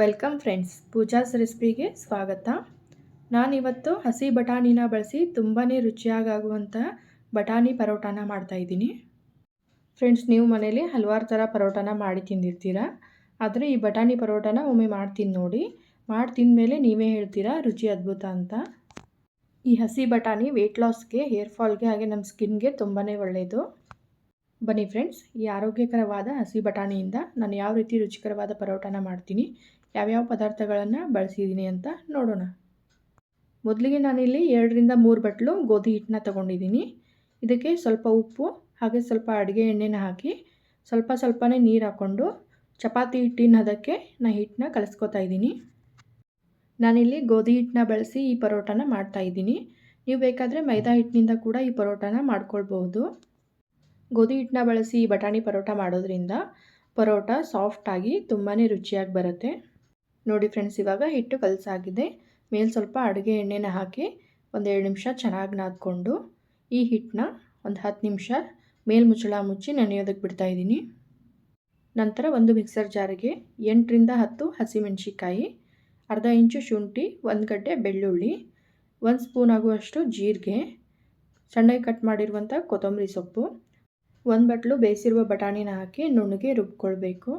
Welcome friends, Pooja's ರೆಸಿಪಿಗೆ ಸ್ವಾಗತ. ನಾನಿವತ್ತು ಹಸಿ ಬಟಾಣಿನ ಬಳಸಿ ತುಂಬಾ ರುಚಿಯಾಗುವಂಥ ಬಟಾಣಿ ಪರೋಟಾನ ಮಾಡ್ತಾಯಿದ್ದೀನಿ ಫ್ರೆಂಡ್ಸ್, ನೀವು ಮನೇಲಿ ಹಲವಾರು ಥರ ಪರೋಟಾನ ಮಾಡಿ ತಿಂದಿರ್ತೀರ? ಆದರೆ ಈ ಬಟಾಣಿ ಪರೋಟಾನ ಒಮ್ಮೆ ಮಾಡ್ತೀನಿ ನೋಡಿ. ಮಾಡಿ ತಿಂದಮೇಲೆ ನೀವೇ ಹೇಳ್ತೀರಾ? ರುಚಿ ಅದ್ಭುತ ಅಂತ. ಈ ಹಸಿ ಬಟಾಣಿ ವೆಯ್ಟ್ ಲಾಸ್ಗೆ ಹೇರ್ ಫಾಲ್ಗೆ ಹಾಗೆ ನಮ್ಮ ಸ್ಕಿನ್ಗೆ ತುಂಬಾ ಒಳ್ಳೆಯದು ಬನ್ನಿ ಫ್ರೆಂಡ್ಸ್ ಈ ಆರೋಗ್ಯಕರವಾದ ಹಸಿ ಬಟಾಣಿಯಿಂದ ನಾನು ಯಾವ ರೀತಿ ರುಚಿಕರವಾದ ಪರೋಟಾನ ಮಾಡ್ತೀನಿ, ಯಾವ್ಯಾವ ಪದಾರ್ಥಗಳನ್ನು ಬಳಸಿದ್ದೀನಿ ಅಂತ ನೋಡೋಣ. ಮೊದಲಿಗೆ ನಾನಿಲ್ಲಿ ಎರಡರಿಂದ ಮೂರು ಬಟ್ಲು ಗೋಧಿ ಹಿಟ್ಟನ್ನ ತೊಗೊಂಡಿದ್ದೀನಿ. ಇದಕ್ಕೆ ಸ್ವಲ್ಪ ಉಪ್ಪು ಹಾಗೆ ಸ್ವಲ್ಪ ಅಡುಗೆ ಎಣ್ಣೆನ ಹಾಕಿ ಸ್ವಲ್ಪ ಸ್ವಲ್ಪನೇ ನೀರು ಹಾಕ್ಕೊಂಡು ಚಪಾತಿ ಹಿಟ್ಟಿನ ಅದಕ್ಕೆ ನಾನು ಹಿಟ್ಟನ್ನ ಕಲಿಸ್ಕೊತಾ ಇದ್ದೀನಿ. ನಾನಿಲ್ಲಿ ಗೋಧಿ ಹಿಟ್ಟನ್ನ ಬಳಸಿ ಈ ಪರೋಟಾನ ಮಾಡ್ತಾಯಿದ್ದೀನಿ ನೀವು ಬೇಕಾದರೆ ಮೈದಾ ಹಿಟ್ಟಿನಿಂದ ಕೂಡ ಈ ಪರೋಟಾನ ಮಾಡ್ಕೊಳ್ಬಹುದು. ಗೋಧಿ ಹಿಟ್ಟನ್ನ ಬಳಸಿ ಬಟಾಣಿ ಪರೋಟ ಮಾಡೋದ್ರಿಂದ ಪರೋಟ ಸಾಫ್ಟಾಗಿ ತುಂಬಾ ರುಚಿಯಾಗಿ ಬರುತ್ತೆ. ನೋಡಿ ಫ್ರೆಂಡ್ಸ್ ಇವಾಗ ಹಿಟ್ಟು ಕಲಸಾಗಿದೆ. ಮೇಲೆ ಸ್ವಲ್ಪ ಅಡುಗೆ ಎಣ್ಣೆನ ಹಾಕಿ ಒಂದೆರಡು ನಿಮಿಷ ಚೆನ್ನಾಗಿ ನಾದ್ಕೊಂಡು ಈ ಹಿಟ್ಟನ್ನ ಒಂದು ಹತ್ತು ನಿಮಿಷ ಮೇಲ್ ಮುಚ್ಚಳ ಮುಚ್ಚಿ ನೆನೆಯೋದಕ್ಕೆ ಬಿಡ್ತಾಯಿದ್ದೀನಿ ನಂತರ ಒಂದು ಮಿಕ್ಸರ್ ಜಾರಿಗೆ ಎಂಟರಿಂದ ಹತ್ತು ಹಸಿಮೆಣಸಿಕಾಯಿ ಅರ್ಧ ಇಂಚು ಶುಂಠಿ, ಒಂದು ಗಡ್ಡೆ ಬೆಳ್ಳುಳ್ಳಿ, ಒಂದು ಸ್ಪೂನ್ ಆಗುವಷ್ಟು ಜೀರಿಗೆ, ಸಣ್ಣಗೆ ಕಟ್ ಮಾಡಿರುವಂಥ ಕೊತ್ತಂಬರಿ ಸೊಪ್ಪು ಒಂದು ಬಟ್ಲು ಬೇಯಿಸಿರುವ ಬಟಾಣಿನ ಹಾಕಿ ನುಣ್ಣಗೆ ರುಬ್ಕೊಳ್ಬೇಕು.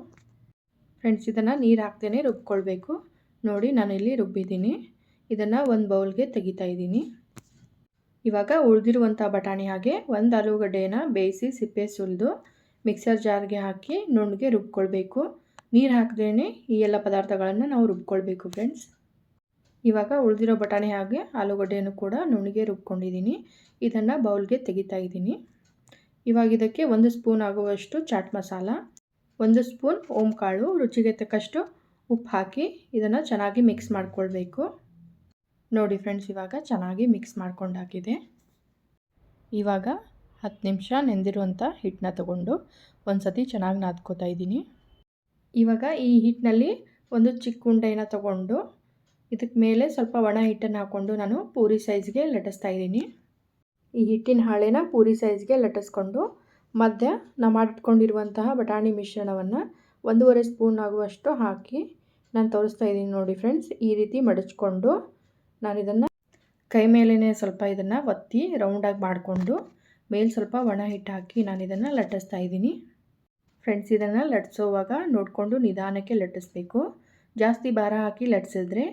ಫ್ರೆಂಡ್ಸ್, ಇದನ್ನು ನೀರು ಹಾಕ್ತೇನೆ ರುಬ್ಕೊಳ್ಬೇಕು. ನೋಡಿ, ನಾನಿಲ್ಲಿ ರುಬ್ಬಿದ್ದೀನಿ. ಇದನ್ನು ಒಂದು ಬೌಲ್ಗೆ ತೆಗಿತಾ ಇದ್ದೀನಿ. ಇವಾಗ ಉಳಿದಿರುವಂಥ ಬಟಾಣಿ ಹಾಗೆ ಒಂದು ಆಲೂಗಡ್ಡೆಯನ್ನು ಬೇಯಿಸಿ ಸಿಪ್ಪೆ ಸುಲಿದು ಮಿಕ್ಸರ್ ಜಾರ್ಗೆ ಹಾಕಿ ನುಣ್ಣಗೆ ರುಬ್ಕೊಳ್ಬೇಕು. ನೀರು ಹಾಕ್ದೇ ಈ ಎಲ್ಲ ಪದಾರ್ಥಗಳನ್ನು ನಾವು ರುಬ್ಕೊಳ್ಬೇಕು ಫ್ರೆಂಡ್ಸ್. ಇವಾಗ ಉಳಿದಿರೋ ಬಟಾಣಿ ಹಾಗೆ ಆಲೂಗಡ್ಡೆಯನ್ನು ಕೂಡ ನುಣ್ಣಗೆ ರುಬ್ಕೊಂಡಿದ್ದೀನಿ. ಇದನ್ನು ಬೌಲ್ಗೆ ತೆಗಿತಾ ಇದ್ದೀನಿ. ಇವಾಗ ಇದಕ್ಕೆ ಒಂದು ಸ್ಪೂನ್ ಆಗುವಷ್ಟು ಚಾಟ್ ಮಸಾಲ, ಒಂದು ಸ್ಪೂನ್ ಕಾಳು, ರುಚಿಗೆ ತಕ್ಕಷ್ಟು ಉಪ್ಪು ಹಾಕಿ ಇದನ್ನು ಚೆನ್ನಾಗಿ ಮಿಕ್ಸ್ ಮಾಡ್ಕೊಳ್ಬೇಕು. ನೋಡಿ ಫ್ರೆಂಡ್ಸ್, ಇವಾಗ ಚೆನ್ನಾಗಿ ಮಿಕ್ಸ್ ಮಾಡ್ಕೊಂಡಾಗಿದೆ. ಇವಾಗ ಹತ್ತು ನಿಮಿಷ ನೆಂದಿರುವಂಥ ಹಿಟ್ಟನ್ನ ತಗೊಂಡು ಒಂದು ಸತಿ ಚೆನ್ನಾಗಿ ನಾದ್ಕೋತಾ ಇದ್ದೀನಿ. ಇವಾಗ ಈ ಹಿಟ್ಟಿನಲ್ಲಿ ಒಂದು ಚಿಕ್ಕ ಉಂಡೆನ ತಗೊಂಡು ಇದಕ್ಕೆ ಮೇಲೆ ಸ್ವಲ್ಪ ಒಣ ಹಿಟ್ಟನ್ನು ಹಾಕ್ಕೊಂಡು ನಾನು ಪೂರಿ ಸೈಜ್ಗೆ ಲಟ್ಟಿಸ್ತಾ ಇದ್ದೀನಿ. ಈ ಹಿಟ್ಟಿನ ಹಾಳೆನ ಪೂರಿ ಸೈಜ್ಗೆ ಲಟ್ಟಿಸ್ಕೊಂಡು ಮಧ್ಯ ನಾವು ಮಾಡಿಟ್ಕೊಂಡಿರುವಂತಹ ಬಟಾಣಿ ಮಿಶ್ರಣವನ್ನು ಒಂದೂವರೆ ಸ್ಪೂನ್ ಆಗುವಷ್ಟು ಹಾಕಿ ನಾನು ತೋರಿಸ್ತಾ ಇದ್ದೀನಿ ನೋಡಿ ಫ್ರೆಂಡ್ಸ್ ಈ ರೀತಿ ಮಡಚ್ಕೊಂಡು ನಾನು ಇದನ್ನು ಕೈ ಮೇಲೇ ಸ್ವಲ್ಪ ಇದನ್ನು ಒತ್ತಿ ರೌಂಡಾಗಿ ಮಾಡಿಕೊಂಡು ಮೇಲೆ ಸ್ವಲ್ಪ ಒಣ ಹಿಟ್ಟು ಹಾಕಿ ನಾನು ಇದನ್ನು ಲಟ್ಟಿಸ್ತಾ ಇದ್ದೀನಿ. ಫ್ರೆಂಡ್ಸ್ ಇದನ್ನು ಲಟ್ಸೋವಾಗ ನೋಡಿಕೊಂಡು ನಿಧಾನಕ್ಕೆ ಲಟ್ಟಿಸ್ಬೇಕು. ಜಾಸ್ತಿ ಭಾರ ಹಾಕಿ ಲಟ್ಸಿದ್ರೆ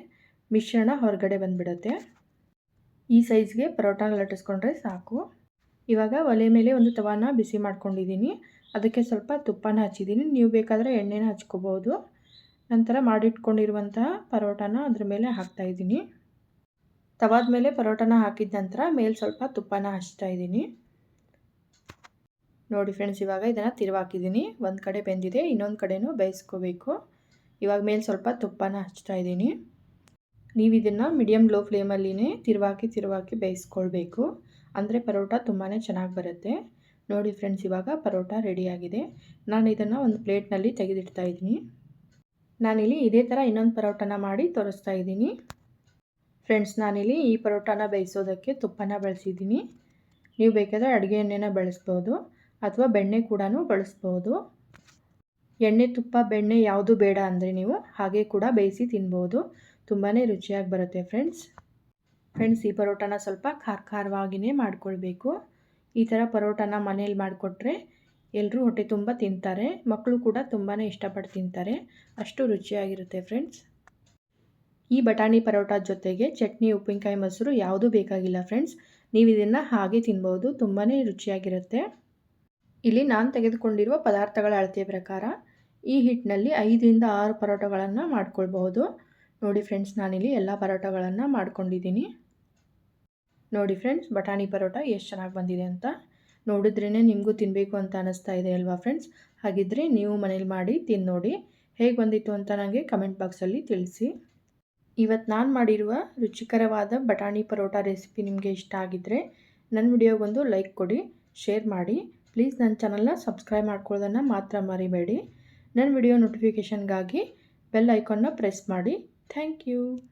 ಮಿಶ್ರಣ ಹೊರಗಡೆ ಬಂದುಬಿಡುತ್ತೆ. ಈ ಸೈಜ್ಗೆ ಪರೋಟಾನ ಲಟ್ಟಿಸ್ಕೊಂಡ್ರೆ ಸಾಕು. ಇವಾಗ ಒಲೆ ಮೇಲೆ ಒಂದು ತವಾನ ಬಿಸಿ ಮಾಡ್ಕೊಂಡಿದ್ದೀನಿ. ಅದಕ್ಕೆ ಸ್ವಲ್ಪ ತುಪ್ಪನ ಹಚ್ಚಿದ್ದೀನಿ. ನೀವು ಬೇಕಾದರೆ ಎಣ್ಣೆನ ಹಚ್ಕೋಬೋದು. ನಂತರ ಮಾಡಿಟ್ಕೊಂಡಿರುವಂತಹ ಪರೋಟಾನ ಅದ್ರ ಮೇಲೆ ಹಾಕ್ತಾಯಿದ್ದೀನಿ ತವಾದ ಮೇಲೆ ಪರೋಟಾನ ಹಾಕಿದ ನಂತರ ಮೇಲೆ ಸ್ವಲ್ಪ ತುಪ್ಪನ ಹಚ್ತಾ ಇದ್ದೀನಿ. ನೋಡಿ ಫ್ರೆಂಡ್ಸ್, ಇವಾಗ ಇದನ್ನು ತಿರುವಾಕಿದ್ದೀನಿ. ಒಂದು ಕಡೆ ಬೆಂದಿದೆ, ಇನ್ನೊಂದು ಕಡೆನೂ ಬೇಯಿಸ್ಕೋಬೇಕು. ಇವಾಗ ಮೇಲೆ ಸ್ವಲ್ಪ ತುಪ್ಪನ ಹಚ್ತಾ ಇದ್ದೀನಿ. ನೀವು ಇದನ್ನು ಮೀಡಿಯಮ್ ಲೋ ಫ್ಲೇಮಲ್ಲಿನೇ ತಿರುವಾಕಿ ತಿರುವಾಕಿ ಬೇಯಿಸ್ಕೊಳ್ಬೇಕು. ಅಂದರೆ ಪರೋಟ ತುಂಬಾ ಚೆನ್ನಾಗಿ ಬರುತ್ತೆ. ನೋಡಿ ಫ್ರೆಂಡ್ಸ್ ಇವಾಗ ಪರೋಟ ರೆಡಿಯಾಗಿದೆ ನಾನು ಇದನ್ನು ಒಂದು ಪ್ಲೇಟ್ನಲ್ಲಿ ತೆಗೆದಿಡ್ತಾ ಇದ್ದೀನಿ. ನಾನಿಲ್ಲಿ ಇದೇ ಥರ ಇನ್ನೊಂದು ಪರೋಟನ ಮಾಡಿ ತೋರಿಸ್ತಾ ಇದ್ದೀನಿ. ಫ್ರೆಂಡ್ಸ್ ನಾನಿಲ್ಲಿ ಈ ಪರೋಟಾನ ಬೇಯಿಸೋದಕ್ಕೆ ತುಪ್ಪನ ಬಳಸಿದ್ದೀನಿ. ನೀವು ಬೇಕಾದರೆ ಅಡುಗೆ ಎಣ್ಣೆನ ಬಳಸ್ಬೋದು, ಅಥವಾ ಬೆಣ್ಣೆ ಕೂಡ ಬಳಸ್ಬೋದು. ಎಣ್ಣೆ ತುಪ್ಪ, ಬೆಣ್ಣೆ ಯಾವುದು ಬೇಡ ಅಂದರೆ ನೀವು ಹಾಗೆ ಕೂಡ ಬೇಯಿಸಿ ತಿನ್ಬೋದು. ತುಂಬಾ ರುಚಿಯಾಗಿ ಬರುತ್ತೆ ಫ್ರೆಂಡ್ಸ್ ಫ್ರೆಂಡ್ಸ್ ಈ ಪರೋಟಾನ ಸ್ವಲ್ಪ ಖಾರ ಖಾರವಾಗಿಯೇ ಮಾಡ್ಕೊಳ್ಬೇಕು. ಈ ಥರ ಪರೋಟಾನ ಮನೇಲಿ ಮಾಡಿಕೊಟ್ರೆ ಎಲ್ಲರೂ ಹೊಟ್ಟೆ ತುಂಬ ತಿಂತಾರೆ ಮಕ್ಕಳು ಕೂಡ ತುಂಬಾ ಇಷ್ಟಪಟ್ಟು ತಿಂತಾರೆ. ಅಷ್ಟು ರುಚಿಯಾಗಿರುತ್ತೆ ಫ್ರೆಂಡ್ಸ್ ಈ ಬಟಾಣಿ ಪರೋಟ ಜೊತೆಗೆ ಚಟ್ನಿ, ಉಪ್ಪಿನಕಾಯಿ, ಮೊಸರು ಯಾವುದೂ ಬೇಕಾಗಿಲ್ಲ ಫ್ರೆಂಡ್ಸ್ ನೀವು ಇದನ್ನು ಹಾಗೆ ತಿನ್ಬೋದು ತುಂಬಾ ರುಚಿಯಾಗಿರುತ್ತೆ. ಇಲ್ಲಿ ನಾನು ತೆಗೆದುಕೊಂಡಿರುವ ಪದಾರ್ಥಗಳ ಅಳತೆಯ ಪ್ರಕಾರ ಈ ಹಿಟ್ಟಿನಲ್ಲಿ ಐದರಿಂದ ಆರು ಪರೋಟಗಳನ್ನು ಮಾಡ್ಕೊಳ್ಬಹುದು. ನೋಡಿ ಫ್ರೆಂಡ್ಸ್, ನಾನಿಲ್ಲಿ ಎಲ್ಲ ಪರೋಟಗಳನ್ನು ಮಾಡ್ಕೊಂಡಿದ್ದೀನಿ. ನೋಡಿ ಫ್ರೆಂಡ್ಸ್, ಬಟಾಣಿ ಪರೋಟ ಎಷ್ಟು ಚೆನ್ನಾಗಿ ಬಂದಿದೆ ಅಂತ. ನೋಡಿದ್ರೇ ನಿಮಗೂ ತಿನ್ನಬೇಕು ಅಂತ ಅನ್ನಿಸ್ತಾ ಇದೆ ಅಲ್ವಾ ಫ್ರೆಂಡ್ಸ್? ಹಾಗಿದ್ದರೆ ನೀವು ಮನೇಲಿ ಮಾಡಿ ತಿಂದು ನೋಡಿ. ಹೇಗೆ ಬಂದಿತ್ತು ಅಂತ ನನಗೆ ಕಮೆಂಟ್ ಬಾಕ್ಸಲ್ಲಿ ತಿಳಿಸಿ. ಇವತ್ತು ನಾನು ಮಾಡಿರುವ ರುಚಿಕರವಾದ ಬಟಾಣಿ ಪರೋಟ ರೆಸಿಪಿ ನಿಮಗೆ ಇಷ್ಟ ಆಗಿದ್ದರೆ ನನ್ನ ವಿಡಿಯೋಗೊಂದು ಲೈಕ್ ಕೊಡಿ, ಶೇರ್ ಮಾಡಿ. ಪ್ಲೀಸ್ ನನ್ನ ಚಾನಲ್ನ ಸಬ್ಸ್ಕ್ರೈಬ್ ಮಾಡ್ಕೊಳ್ಳೋದನ್ನು ಮಾತ್ರ ಮರಿಬೇಡಿ. ನನ್ನ ವಿಡಿಯೋ ನೋಟಿಫಿಕೇಷನ್ಗಾಗಿ ಬೆಲ್ ಐಕಾನ್ನ ಪ್ರೆಸ್ ಮಾಡಿ. Thank you.